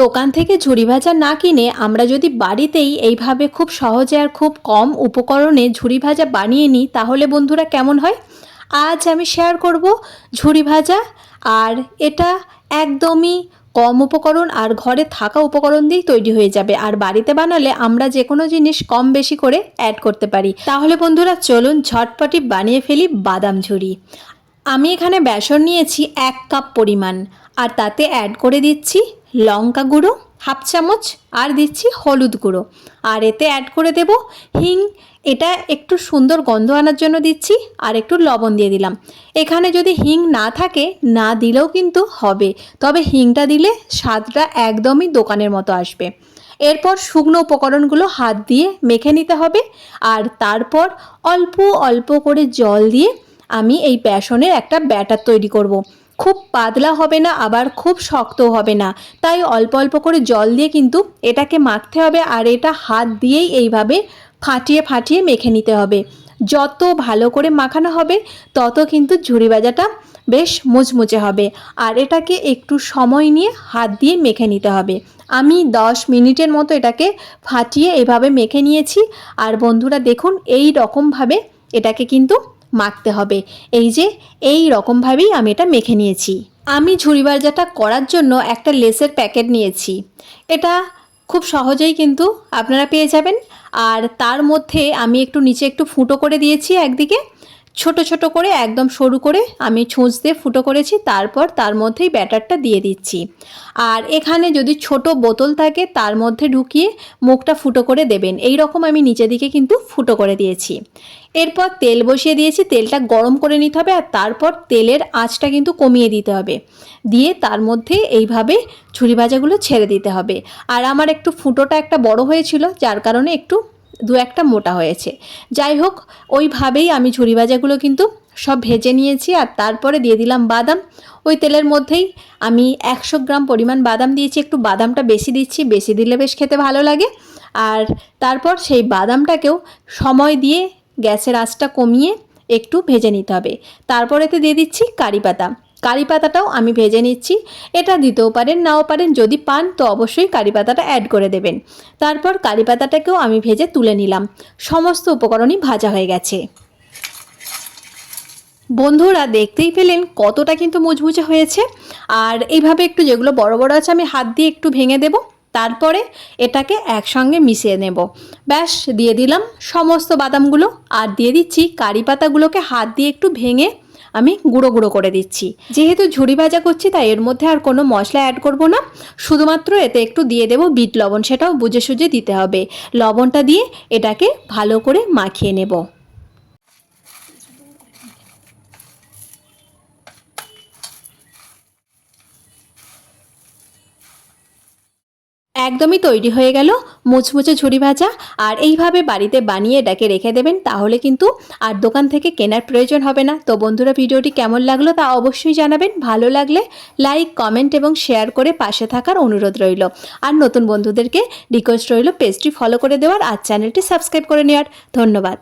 দোকান থেকে ঝুড়ি ভাজা না কিনে আমরা যদি বাড়িতেই এইভাবে খুব সহজে আর খুব কম উপকরণে ঝুড়ি ভাজা বানিয়ে নিই, তাহলে বন্ধুরা কেমন হয়? আজ আমি শেয়ার করব ঝুড়ি ভাজা, আর এটা একদমই কম উপকরণ আর ঘরে থাকা উপকরণ দিয়েই তৈরি হয়ে যাবে। আর বাড়িতে বানালে আমরা যে কোনো জিনিস কম বেশি করে অ্যাড করতে পারি। তাহলে বন্ধুরা চলুন ঝটপটি বানিয়ে ফেলি বাদাম ঝুড়ি। আমি এখানে বেসন নিয়েছি এক কাপ পরিমাণ, আর তাতে অ্যাড করে দিচ্ছি লঙ্কা গুঁড়ো, হাফ চামচ, আর দিচ্ছি হলুদ গুঁড়ো। আর এতে অ্যাড করে দেব হিং। এটা একটু সুন্দর গন্ধ আনার জন্য দিচ্ছি, আর একটু লবণ দিয়ে দিলাম। এখানে যদি হিং না থাকে, না দিলেও কিন্তু হবে। তবে হিংটা দিলে স্বাদটা একদমই দোকানের মতো আসবে। এরপর শুকনো উপকরণগুলো হাত দিয়ে মেখে নিতে হবে। আর তারপর অল্প অল্প করে জল দিয়ে আমি এই বেসনের একটা ব্যাটার তৈরি করব। খুব পাতলা হবে না, আবার খুব শক্তও হবে না। তাই অল্প অল্প করে জল দিয়ে কিন্তু এটাকে মাখতে হবে আর এটা হাত দিয়েই এইভাবে ফাটিয়ে ফাটিয়ে মেখে নিতে হবে। যত ভালো করে মাখানো হবে, তত কিন্তু ঝুড়ি ভাজাটা বেশ মুচমুচে হবে আর এটাকে একটু সময় নিয়ে হাত দিয়ে মেখে নিতে হবে। আমি দশ মিনিটের মতো এটাকে ফাটিয়ে এভাবে মেখে নিয়েছি আর বন্ধুরা দেখুন এই রকমভাবে এটাকে কিন্তু মাখতে হবে। এই যে, এই রকমভাবেই আমি এটা মেখে নিয়েছি। আমি ঝুড়ি বাজাটা করার জন্য একটা লেসের প্যাকেট নিয়েছি। এটা খুব সহজেই কিন্তু আপনারা পেয়ে যাবেন। আর তার মধ্যে আমি একটু নিচে একটু ফুটো করে দিয়েছি একদিকে। ছোট ছোট করে একদম সরু করে আমি ছুঁচ দিয়ে ফুটো করেছি, তারপর তার মধ্যেই ব্যাটারটা দিয়ে দিচ্ছি। আর এখানে যদি ছোট বোতল থাকে, তার মধ্যে ঢুকিয়ে মুখটা ফুটো করে দেবেন। এই রকম আমি নিচে দিকে কিন্তু ফুটো করে দিয়েছি। এরপর তেল বসিয়ে দিয়েছি, তেলটা গরম করে নিতে হবে আর তারপর তেলের আঁচটা কিন্তু কমিয়ে দিতে হবে। দিয়ে তার মধ্যে এইভাবে ছুরি ভাজাগুলো ছেড়ে দিতে হবে। আর আমার একটু ফুটোটা একটা বড় হয়েছিল, যার কারণে একটু দু একটা মোটা হয়েছে। যাই হোক, ওইভাবেই আমি ঝুড়ি ভাজাগুলো কিন্তু সব ভেজে নিয়েছি আর তারপরে দিয়ে দিলাম বাদাম। ওই তেলের মধ্যেই আমি একশো গ্রাম পরিমাণ বাদাম দিয়েছি, একটু বাদামটা বেশি দিচ্ছি, বেশি দিলে বেশ খেতে ভালো লাগে। আর তারপর সেই বাদামটাকেও সময় দিয়ে গ্যাসের আঁচটা কমিয়ে একটু ভেজে নিতে হবে। তারপর এতে দিয়ে দিচ্ছি কারি পাতা। কারি পাতাটাও আমি ভেজে নিচ্ছি। এটা দিতেও পারেন, নাও পারেন, যদি পান তো অবশ্যই কারি পাতাটা অ্যাড করে দেবেন। তারপর কারি পাতাটাকেও আমি ভেজে তুলে নিলাম। সমস্ত উপকরণই ভাজা হয়ে গেছে। বন্ধুরা, দেখতেই পেলেন কতটা কিন্তু মুচমুচে হয়েছে। আর এইভাবে একটু যেগুলো বড় বড় আছে আমি হাত দিয়ে একটু ভেঙে দেব। তারপরে এটাকে একসঙ্গে মিশিয়ে নেব। ব্যাস, দিয়ে দিলাম সমস্ত বাদামগুলো। আর দিয়ে দিচ্ছি কারি পাতাগুলোকে হাত দিয়ে একটু ভেঙে আমি গুঁড়ো গুঁড়ো করে দিচ্ছি। যেহেতু ঝুড়ি ভাজা করছি, তাই এর মধ্যে আর কোনো মশলা অ্যাড করব না। শুধুমাত্র এতে একটু দিয়ে দেব বিট লবণ, সেটাও বুঝে সুঝে দিতে হবে। লবণটা দিয়ে এটাকে ভালো করে মাখিয়ে নেব। একদমই তৈরি হয়ে গেল। মুচমুচে ঝুড়ি ভাজা। আর এইভাবে বাড়িতে বানিয়ে ডেকে রেখে দেবেন, তাহলে কিন্তু আর দোকান থেকে কেনার প্রয়োজন হবে না। তো বন্ধুরা, ভিডিওটি কেমন লাগল তা অবশ্যই জানাবেন। ভালো লাগলে লাইক, কমেন্ট এবং শেয়ার করে পাশে থাকার অনুরোধ রইল। আর নতুন বন্ধুদেরকে রিকোয়েস্ট রইল পেজটি ফলো করে দেওয়ার আর চ্যানেলটি সাবস্ক্রাইব করে নেওয়ার। ধন্যবাদ।